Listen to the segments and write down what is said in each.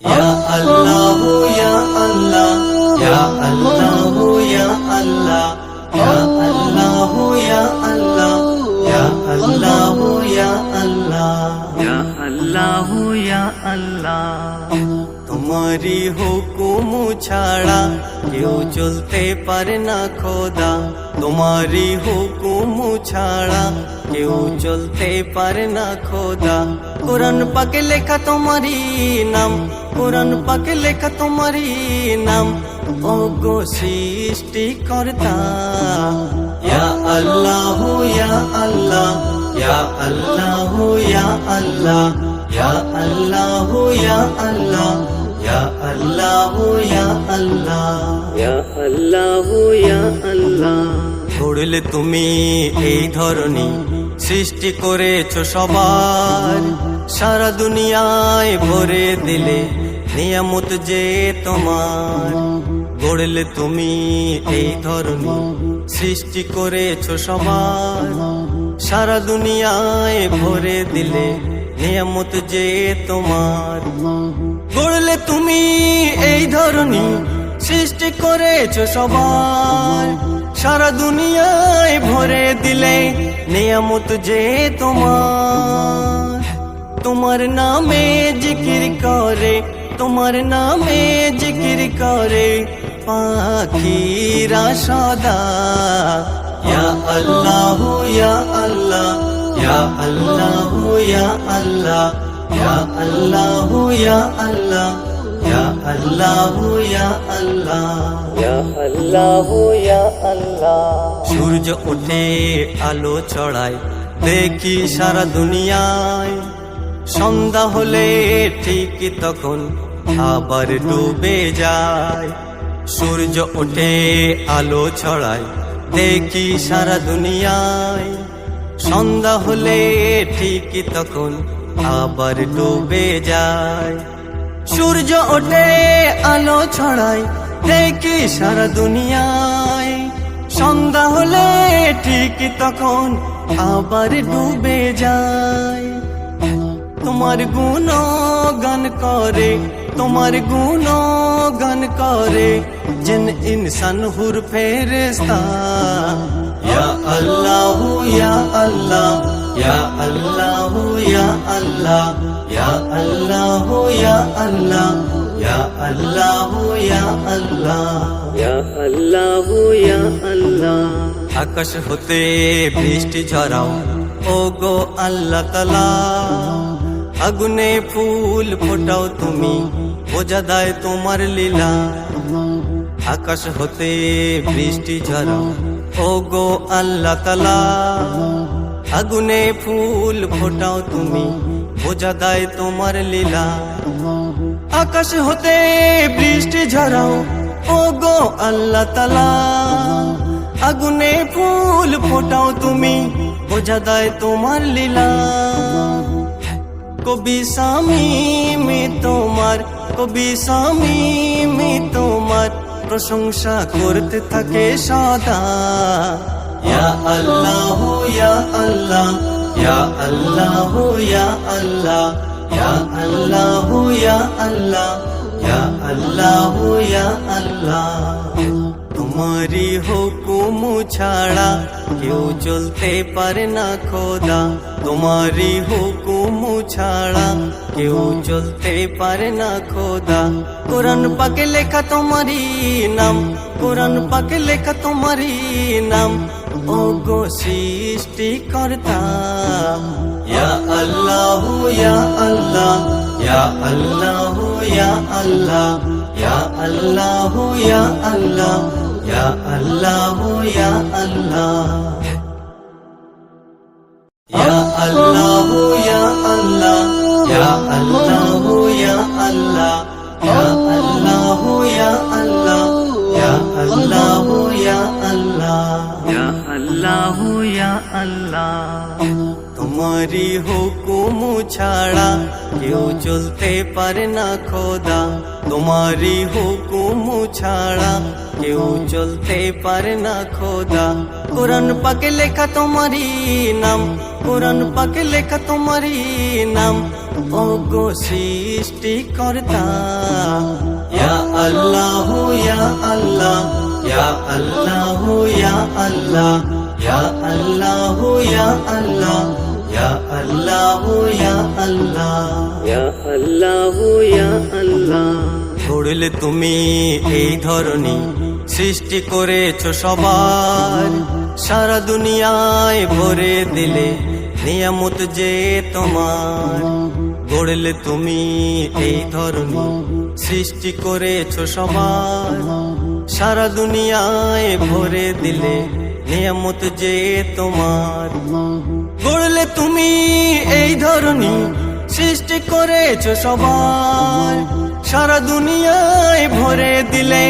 Ya Allah, Ya Allah, Ya Allah, Ya Allah, Ya Allah, Ya Allah, Ya Allah, Ya Allah, Ya Allah, Ya Allah. তোমারই হুকুম ছাড়া কেউ চলতে পারে না খোদা তোমারই হুকুম ছাড়া কেউ চলতে পারে না খোদা কোরআন পাকে লেখা তোমারই নাম কোরআন পাকে লেখা তোমারই নাম ও গো সৃষ্টি কর্তা ইয়া আল্লাহ ইয়া আল্লাহ আল্লাহ ইয়া আল্লাহ আল্লাহ আল্লাহ আল্লাহ ইয়া আল্লাহ ইয়া আল্লাহ ইয়া আল্লাহ ঘুরলে তুমি এই ধরনী সৃষ্টি করেছ সবার সারা দুনিয়ায় ভরে দিলে নিয়ামত যে তোমার গড়লে তুমি এই ধরনী সৃষ্টি করেছ সবার সারা দুনিয়ায় ভরে দিলে নিয়ামত যে তোমার গড়লে তুমি এই ধরনী সৃষ্টি করেছ সবার। সারা দুনিয়ায় ভরে দিলে নিয়ামত যে তোমার। তোমার নামে জিকির করে, তোমার নামে জিকির করে পাখিরা সদা। ইয়া আল্লাহ ইয়া আল্লাহ ইয়া আল্লাহ ইয়া আল্লাহ। ইয়া আল্লাহ ইয়া আল্লাহ ইয়া আল্লাহ ইয়া আল্লাহ ইয়া আল্লাহ ইয়া আল্লাহ সূর্য ওঠে আলো ছড়ায়। দেখি সারা দুনিয়ায়। সন্ধ্যা হলে ঠিক তখন আবার ডুবে যায়। সূর্য ওঠে আলো ছড়ায়। দেখি সারা দুনিয়ায়। সন্ধ্যা হলে ঠিক তখন আবার ডুবে যায়। সূর্য ওঠে, আলো ছড়ায় দেখি সারা দুনিয়ায়? সন্ধ্যা হলে ঠিক তখন আবার ডুবে যায়। তোমার গুণ গান করে, তোমার গুণ গান করে জিন ইনসান হুর ফেরেস্তা ইয়া আল্লাহ ইয়া আল্লাহ। ইয়া আল্লাহ ইয়া আল্লাহ ইয়া আল্লাহ ইয়া আল্লাহ ইয়া আল্লাহ ইয়া আল্লাহ ইয়া আল্লাহ ইয়া আল্লাহ আকাশ হতে বৃষ্টি ঝরাও। ও গো আল্লাহ তালা আগুনে ফুল ফোটাও তুমি। বোঝা দেয় তোমার লীলা। আকাশ হতে বৃষ্টি ঝরাও। ও গো আল্লাহ তালা আগুনে ফুল ফোটাও তুমি। বোঝা দেয় তোমার লীলা। আকাশ হতে বৃষ্টি ঝরাও। ও গো আল্লাহ তালা আগুনে ফুল ফোটাও তুমি। বোঝা দেয় তোমার লীলা। কবি স্বামী মে তোমার, কবি স্বামী তোমার। প্রশংসা করতে থাকে সদা। ইয়া আল্লাহ ইয়া আল্লাহ ইয়া আল্লাহ ইয়া আল্লাহ ইয়া আল্লাহ ইয়া আল্লাহ ইয়া আল্লাহ ইয়া আল্লাহ তোমারি হুকুম ছাড়া কেউ চলতে পারে না খোদা তোমারি হুকুম ছাড়া কেউ চলতে পারে না খোদা কোরআন পাকে লেখা তোমারি নাম কোরআন পাকে লেখা তোমারি নাম ও গো সৃষ্টি কর্তা ইয়া আল্লাহ ইয়া আল্লাহ ইয়া আল্লাহ ইয়া আল্লাহ ইয়া আল্লাহ ইয়া আল্লাহ ইয়া আল্লাহ ইয়া আল্লাহ। ইয়া আল্লাহ তোমারি হুকুম ছাড়া কেউ চলতে পারে না খোদা। তোমারি হুকুম ছাড়া কেউ চলতে পারে না খোদা। কোরআন পাকে লেখা তোমারই নাম, কোরআন পাকে লেখা তোমারই নাম। ও গো সৃষ্টি কর্তা ইয়া আল্লাহ ইয়া আল্লাহ ইয়া আল্লাহ ইয়া আল্লাহ ইয়া আল্লাহ ইয়া আল্লাহ। আল্লাহ ইয়া আল্লাহ ইয়া আল্লাহ ইয়া আল্লাহ গড়লে তুমি এই ধরনী সৃষ্টি করেছ সবার সারা দুনিয়ায় ভরে দিলে নিয়ামত যে তোমার গড়লে তুমি এই ধরনী সৃষ্টি করেছ সবার সারা দুনিয়ায় ভরে দিলে নিয়ামত যে তোমার গড়লে তুমি এই ধরনী সৃষ্টি করেছ সবার। সারা দুনিয়ায় ভরে দিলে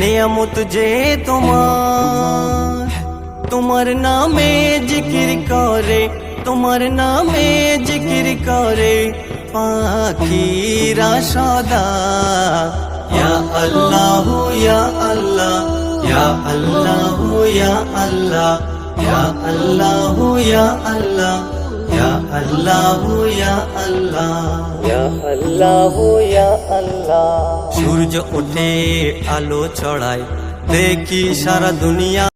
নিয়ামত যে তোমার। তোমার নামে জিকির করে, তোমার নামে জিকির করে পাখিরা সদা। ইয়া আল্লাহ ইয়া আল্লাহ ইয়া আল্লাহ ইয়া আল্লাহ। या अल्लाह या अल्लाह या अल्लाह या अल्लाह या अल्लाह या अल्लाह सूरज उठे आलो चढ़ाए देखी सारा दुनिया